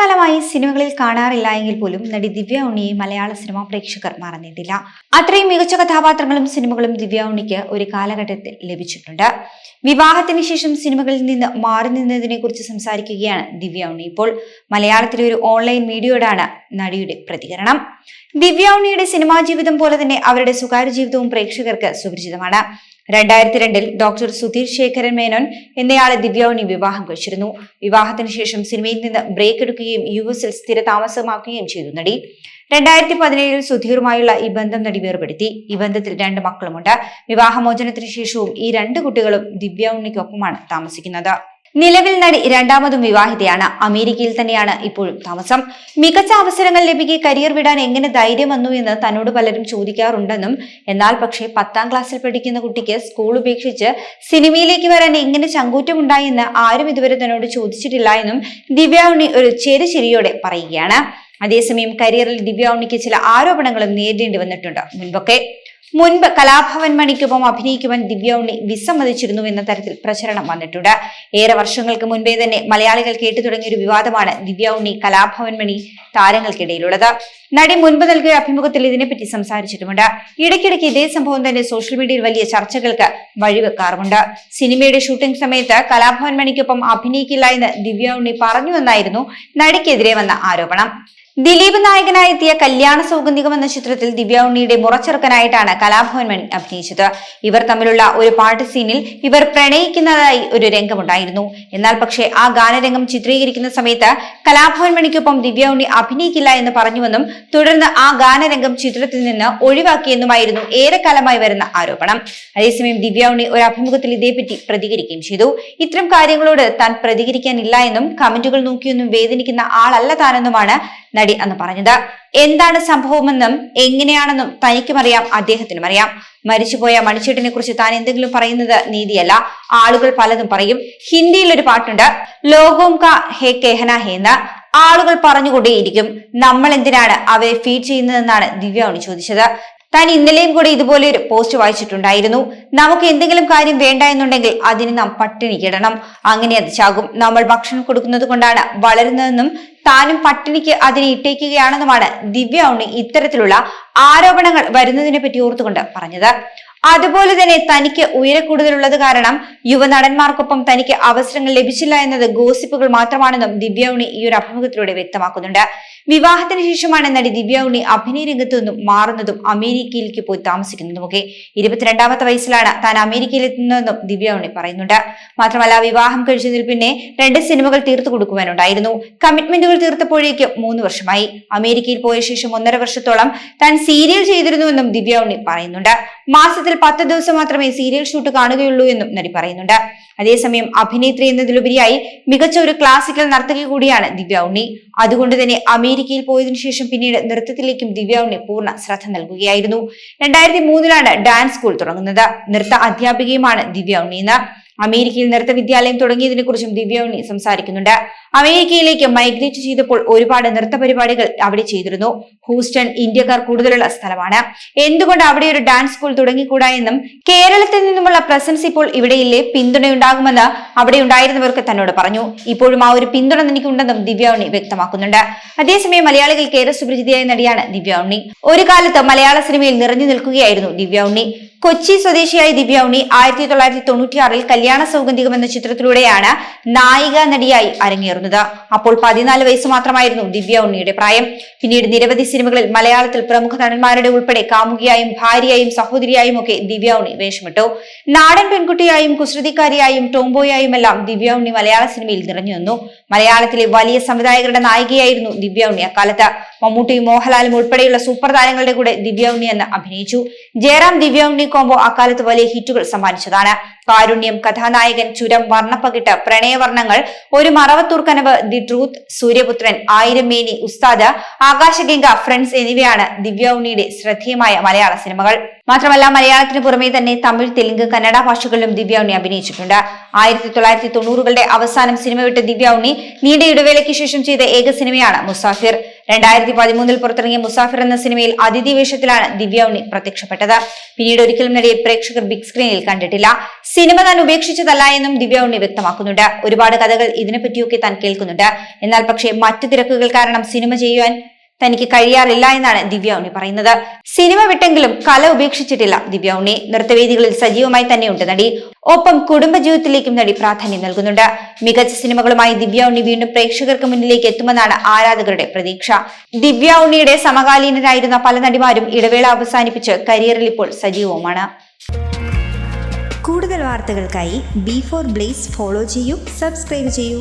കാലമായി സിനിമകളിൽ കാണാറില്ല എങ്കിൽ പോലും നടി ദിവ്യ ഉണ്ണിയെ മലയാള സിനിമാ പ്രേക്ഷകർ മറന്നിട്ടില്ല. അത്രയും മികച്ച കഥാപാത്രങ്ങളും സിനിമകളും ദിവ്യ ഉണ്ണിക്ക് ഒരു കാലഘട്ടത്തിൽ ലഭിച്ചിട്ടുണ്ട്. വിവാഹത്തിന് ശേഷം സിനിമകളിൽ നിന്ന് മാറി നിന്നതിനെ കുറിച്ച് സംസാരിക്കുകയാണ് ദിവ്യ ഉണ്ണി ഇപ്പോൾ. മലയാളത്തിലെ ഒരു ഓൺലൈൻ മീഡിയയോടാണ് നടിയുടെ പ്രതികരണം. ദിവ്യ ഉണ്ണിയുടെ സിനിമാ ജീവിതം പോലെ തന്നെ അവരുടെ സ്വകാര്യ ജീവിതവും പ്രേക്ഷകർക്ക് സുപരിചിതമാണ്. രണ്ടായിരത്തി രണ്ടിൽ ഡോക്ടർ സുധീർ ശേഖരൻ മേനോൻ എന്നയാളെ ദിവ്യൗണി വിവാഹം കഴിച്ചിരുന്നു. വിവാഹത്തിന് ശേഷം സിനിമയിൽ നിന്ന് ബ്രേക്ക് എടുക്കുകയും യു എസിൽ സ്ഥിര താമസമാക്കുകയും ചെയ്തു നടി. രണ്ടായിരത്തി പതിനേഴിൽ സുധീറുമായുള്ള ഈ ബന്ധം നടി വേർപെടുത്തി. ഈ ബന്ധത്തിൽ രണ്ട് മക്കളുമുണ്ട്. വിവാഹമോചനത്തിന് ശേഷവും ഈ രണ്ട് കുട്ടികളും ദിവ്യ ഉണ്ണിക്കൊപ്പമാണ് താമസിക്കുന്നത്. നിലവിൽ നടി രണ്ടാമതും വിവാഹിതയാണ്. അമേരിക്കയിൽ തന്നെയാണ് ഇപ്പോഴും താമസം. മികച്ച അവസരങ്ങൾ ലഭിക്കെ കരിയർ വിടാൻ എങ്ങനെ ധൈര്യം വന്നു എന്ന് തന്നോട് പലരും ചോദിക്കാറുണ്ടെന്നും എന്നാൽ പക്ഷേ പത്താം ക്ലാസ്സിൽ പഠിക്കുന്ന കുട്ടിക്ക് സ്കൂൾ ഉപേക്ഷിച്ച് സിനിമയിലേക്ക് വരാൻ എങ്ങനെ ചങ്കൂറ്റമുണ്ടായി എന്ന് ആരും ഇതുവരെ തന്നോട് ചോദിച്ചിട്ടില്ല എന്നും ദിവ്യ ഉണ്ണി ഒരു ചെറുചിരിയോടെ പറയുകയാണ്. അതേസമയം കരിയറിൽ ദിവ്യ ഉണ്ണിക്ക് ചില ആരോപണങ്ങളും നേരിടേണ്ടി വന്നിട്ടുണ്ട്. മുൻപൊക്കെ മുൻപ് കലാഭവൻ മണിക്കൊപ്പം അഭിനയിക്കുവാൻ ദിവ്യ ഉണ്ണി വിസമ്മതിച്ചിരുന്നു എന്ന തരത്തിൽ പ്രചരണം വന്നിട്ടുണ്ട്. ഏറെ വർഷങ്ങൾക്ക് മുൻപേ തന്നെ മലയാളികൾ കേട്ടു തുടങ്ങിയ ഒരു വിവാദമാണ് ദിവ്യ ഉണ്ണി കലാഭവൻ മണി താരങ്ങൾക്കിടയിലുള്ളത്. നടി മുൻപ് നൽകിയ അഭിമുഖത്തിൽ ഇതിനെപ്പറ്റി സംസാരിച്ചിട്ടുമുണ്ട്. ഇടയ്ക്കിടയ്ക്ക് ഇതേ സംഭവം തന്നെ സോഷ്യൽ മീഡിയയിൽ വലിയ ചർച്ചകൾക്ക് വഴിവെക്കാറുമുണ്ട്. സിനിമയുടെ ഷൂട്ടിംഗ് സമയത്ത് കലാഭവൻ മണിക്കൊപ്പം അഭിനയിക്കില്ല എന്ന് ദിവ്യ ഉണ്ണി പറഞ്ഞുവെന്നായിരുന്നു നടിക്കെതിരെ വന്ന ആരോപണം. ദിലീപ് നായകനായി എത്തിയ കല്യാണ സൗഗന്ധികം എന്ന ചിത്രത്തിൽ ദിവ്യ ഉണ്ണിയുടെ മുറച്ചെറുക്കനായിട്ടാണ് കലാഭവൻ മണി അഭിനയിച്ചത്. ഇവർ തമ്മിലുള്ള ഒരു പാട്ട് സീനിൽ ഇവർ പ്രണയിക്കുന്നതായി ഒരു രംഗമുണ്ടായിരുന്നു. എന്നാൽ പക്ഷേ ആ ഗാനരംഗം ചിത്രീകരിക്കുന്ന സമയത്ത് കലാഭവൻ മണിക്കൊപ്പം ദിവ്യ ഉണ്ണി അഭിനയിക്കില്ല എന്ന് പറഞ്ഞുവെന്നും തുടർന്ന് ആ ഗാനരംഗം ചിത്രത്തിൽ നിന്ന് ഒഴിവാക്കിയെന്നുമായിരുന്നു ഏറെക്കാലമായി വരുന്ന ആരോപണം. അതേസമയം ദിവ്യ ഉണ്ണി ഒരു അഭിമുഖത്തിൽ ഇതേപ്പറ്റി പ്രതികരിക്കുകയും ചെയ്തു. ഇത്തരം കാര്യങ്ങളോട് താൻ പ്രതികരിക്കാനില്ല എന്നും കമന്റുകൾ നോക്കിയൊന്നും വേദനിക്കുന്ന ആളല്ല താനെന്നുമാണ് നടി അന്ന് പറഞ്ഞത്. എന്താണ് സംഭവമെന്നും എങ്ങനെയാണെന്നും തനിക്കും അറിയാം അദ്ദേഹത്തിനും അറിയാം മരിച്ചുപോയ മണിച്ചേട്ടിനെ കുറിച്ച് താൻ എന്തെങ്കിലും പറയുന്നത് നീതിയല്ല. ആളുകൾ പലതും പറയും. ഹിന്ദിയിൽ ഒരു പാട്ടുണ്ട്. ലോകോം കാ ഹേ കേഹന ഹേ എന്ന്. ആളുകൾ പറഞ്ഞുകൊണ്ടേയിരിക്കും. നമ്മൾ എന്തിനാണ് അവരെ ഫീഡ് ചെയ്യുന്നതെന്നാണ് ദിവ്യ ചോദിച്ചത്. താൻ ഇന്നലെയും കൂടെ ഇതുപോലെ ഒരു പോസ്റ്റ് വായിച്ചിട്ടുണ്ടായിരുന്നു. നമുക്ക് എന്തെങ്കിലും കാര്യം വേണ്ട എന്നുണ്ടെങ്കിൽ അതിന് നാം പട്ടിണി കിടണം. അങ്ങനെ അത് ചാകും. നമ്മൾ ഭക്ഷണം കൊടുക്കുന്നത് കൊണ്ടാണ് വളരുന്നതെന്നും താനും പട്ടിണിക്ക് അതിനെ ഇട്ടേക്കുകയാണെന്നുമാണ് ദിവ്യ ഉണ്ണി ഇത്തരത്തിലുള്ള ആരോപണങ്ങൾ വരുന്നതിനെ പറ്റി ഓർത്തുകൊണ്ട് പറഞ്ഞത്. അതുപോലെ തന്നെ തനിക്ക് ഉയരക്കൂടുതലുള്ളത് കാരണം യുവനടന്മാർക്കൊപ്പം തനിക്ക് അവസരങ്ങൾ ലഭിച്ചില്ല എന്നത് ഗോസിപ്പുകൾ മാത്രമാണെന്നും ദിവ്യ ഉണ്ണി ഈ ഒരു അഭിമുഖത്തിലൂടെ വ്യക്തമാക്കുന്നുണ്ട്. വിവാഹത്തിന് ശേഷമാണ് നടി ദിവ്യ ഉണ്ണി അഭിനയ രംഗത്തു നിന്നും മാറുന്നതും അമേരിക്കയിലേക്ക് പോയി താമസിക്കുന്നതുമൊക്കെ. ഇരുപത്തിരണ്ടാമത്തെ വയസ്സിലാണ് താൻ അമേരിക്കയിൽ എത്തുന്നതെന്നും ദിവ്യ ഉണ്ണി പറയുന്നുണ്ട്. മാത്രമല്ല വിവാഹം കഴിച്ചതിൽ പിന്നെ രണ്ട് സിനിമകൾ തീർത്തു കൊടുക്കുവാനുണ്ടായിരുന്നു. കമ്മിറ്റ്മെന്റുകൾ തീർത്തപ്പോഴേക്കും മൂന്ന് വർഷമായി. അമേരിക്കയിൽ പോയ ശേഷം ഒന്നര വർഷത്തോളം താൻ സീരിയൽ ചെയ്തിരുന്നുവെന്നും ദിവ്യ ഉണ്ണി പറയുന്നുണ്ട്. മാസത്തിൽ പത്ത് ദിവസം മാത്രമേ സീരിയൽ ഷൂട്ട് കാണുകയുള്ളൂ എന്നും നടി പറയുന്നുണ്ട്. അതേസമയം അഭിനേത്രി എന്നതിലുപരിയായി മികച്ച ഒരു ക്ലാസിക്കൽ നർത്തകി കൂടിയാണ് ദിവ്യ ഉണ്ണി. അതുകൊണ്ട് തന്നെ അമേരിക്കയിൽ പോയതിനു ശേഷം പിന്നീട് നൃത്തത്തിലേക്കും ദിവ്യ ഉണ്ണി പൂർണ ശ്രദ്ധ നൽകുകയായിരുന്നു. രണ്ടായിരത്തി മൂന്നിലാണ് ഡാൻസ് സ്കൂൾ തുടങ്ങുന്നത്. നൃത്ത അധ്യാപികയുമാണ് ദിവ്യ ഉണ്ണി അമേരിക്കയിൽ നൃത്ത വിദ്യാലയം തുടങ്ങിയതിനെ കുറിച്ചും ദിവ്യ ഉണ്ണി സംസാരിക്കുന്നുണ്ട്. അമേരിക്കയിലേക്ക് മൈഗ്രേറ്റ് ചെയ്തപ്പോൾ ഒരുപാട് നൃത്ത പരിപാടികൾ അവിടെ ചെയ്തിരുന്നു. ഹൂസ്റ്റൺ ഇന്ത്യക്കാർ കൂടുതലുള്ള സ്ഥലമാണ്. എന്തുകൊണ്ട് അവിടെ ഒരു ഡാൻസ് സ്കൂൾ തുടങ്ങിക്കൂടാ എന്നും കേരളത്തിൽ നിന്നുമുള്ള പ്രസൻസ് ഇപ്പോൾ ഇവിടെയില്ലേ? പിന്തുണയുണ്ടാകുമെന്ന് അവിടെ ഉണ്ടായിരുന്നവർക്ക് തന്നോട് പറഞ്ഞു. ഇപ്പോഴും ആ ഒരു പിന്തുണ തനിക്കുണ്ടെന്നും ദിവ്യ ഉണ്ണി വ്യക്തമാക്കുന്നുണ്ട്. അതേസമയം മലയാളികൾക്ക് ഏറെ സുപരിചിതയായ നടിയാണ് ദിവ്യ ഉണ്ണി. ഒരു കാലത്ത് മലയാള സിനിമയിൽ നിറഞ്ഞു നിൽക്കുകയായിരുന്നു ദിവ്യ ഉണ്ണി. കൊച്ചി സ്വദേശിയായ ദിവ്യ ഉണ്ണി ആയിരത്തി തൊള്ളായിരത്തി തൊണ്ണൂറ്റിയാറിൽ കല്യാണ സൗഗന്ധികം എന്ന ചിത്രത്തിലൂടെയാണ് നായിക നടിയായി അരങ്ങേറുന്നത്. അപ്പോൾ പതിനാല് വയസ്സ് മാത്രമായിരുന്നു ദിവ്യ ഉണ്ണിയുടെ പ്രായം. പിന്നീട് നിരവധി സിനിമകളിൽ മലയാളത്തിൽ പ്രമുഖ നടന്മാരുടെ ഉൾപ്പെടെ കാമുകിയായും ഭാര്യയായും സഹോദരിയായും ഒക്കെ ദിവ്യ ഉണ്ണി വേഷമിട്ടു. നാടൻ പെൺകുട്ടിയായും കുസൃതിക്കാരിയായും ടോംബോയായും എല്ലാം ദിവ്യ ഉണ്ണി മലയാള സിനിമയിൽ നിറഞ്ഞു നിന്നു. മലയാളത്തിലെ വലിയ സംവിധായകരുടെ നായികയായിരുന്നു ദിവ്യ ഉണ്ണി അക്കാലത്ത് മമ്മൂട്ടിയും മോഹൻലാലും ഉൾപ്പെടെയുള്ള സൂപ്പർ താരങ്ങളുടെ കൂടെ ദിവ്യ ഉണ്ണി എന്ന് അഭിനയിച്ചു. ജയറാം ദിവ്യ ഉണ്ണി കോംബോ അക്കാലത്ത് വലിയ ഹിറ്റുകൾ സമ്മാനിച്ചതാണ്. കാരുണ്യം കഥാനായകൻ ചുരം വർണപ്പകിട്ട് പ്രണയവർണങ്ങൾ ഒരു മറവത്തൂർക്കനവ് ദി ട്രൂത്ത് സൂര്യപുത്രൻ ആയിരം മേനി ഉസ്താദ് ആകാശഗംഗ ഫ്രണ്ട്സ് എന്നിവയാണ് ദിവ്യ ഉണ്ണിയുടെ ശ്രദ്ധേയമായ മലയാള സിനിമകൾ. മാത്രമല്ല മലയാളത്തിന് പുറമെ തന്നെ തമിഴ് തെലുങ്ക് കന്നഡ ഭാഷകളിലും ദിവ്യ ഉണ്ണി അഭിനയിച്ചിട്ടുണ്ട്. ആയിരത്തി തൊള്ളായിരത്തി തൊണ്ണൂറുകളുടെ അവസാനം സിനിമ വിട്ട ദിവ്യ ഉണ്ണി നീണ്ട ഇടവേളയ്ക്ക് ശേഷം ചെയ്ത ഏക സിനിമയാണ് മുസാഫിർ. രണ്ടായിരത്തി പതിമൂന്നിൽ പുറത്തിറങ്ങിയ മുസാഫിർ എന്ന സിനിമയിൽ അതിഥി വേഷത്തിലാണ് ദിവ്യ ഉണ്ണി പ്രത്യക്ഷപ്പെട്ടത്. പിന്നീട് ഒരിക്കലും നടിയെ പ്രേക്ഷകർ ബിഗ് സ്ക്രീനിൽ കണ്ടിട്ടില്ല. സിനിമ താൻ ഉപേക്ഷിച്ചതല്ല എന്നും ദിവ്യ ഉണ്ണി വ്യക്തമാക്കുന്നുണ്ട്. ഒരുപാട് കഥകൾ ഇതിനെപ്പറ്റിയൊക്കെ താൻ കേൾക്കുന്നുണ്ട്. എന്നാൽ പക്ഷേ മറ്റു തിരക്കുകൾ കാരണം സിനിമ ചെയ്യുവാൻ തനിക്ക് കഴിയാറില്ല എന്നാണ് ദിവ്യ ഉണ്ണി പറയുന്നത്. സിനിമ വിട്ടെങ്കിലും കല ഉപേക്ഷിച്ചിട്ടില്ല ദിവ്യ ഉണ്ണി നൃത്തവേദികളിൽ സജീവമായി തന്നെയുണ്ട് നടി. ഒപ്പം കുടുംബ കുടുംബജീവിതത്തിലേക്കും നടി പ്രാധാന്യം നൽകുന്നുണ്ട്. മികച്ച സിനിമകളുമായി ദിവ്യ ഉണ്ണി വീണ്ടും പ്രേക്ഷകർക്ക് മുന്നിലേക്ക് എത്തുമെന്നാണ് ആരാധകരുടെ പ്രതീക്ഷ. ദിവ്യ ഉണ്ണിയുടെ സമകാലീനരായിരുന്ന പല നടിമാരും ഇടവേള അവസാനിപ്പിച്ച് കരിയറിൽ ഇപ്പോൾ സജീവവുമാണ്. കൂടുതൽ വാർത്തകൾക്കായി ബി ഫോർ ബ്ലേസ് ഫോളോ ചെയ്യൂ സബ്സ്ക്രൈബ് ചെയ്യൂ.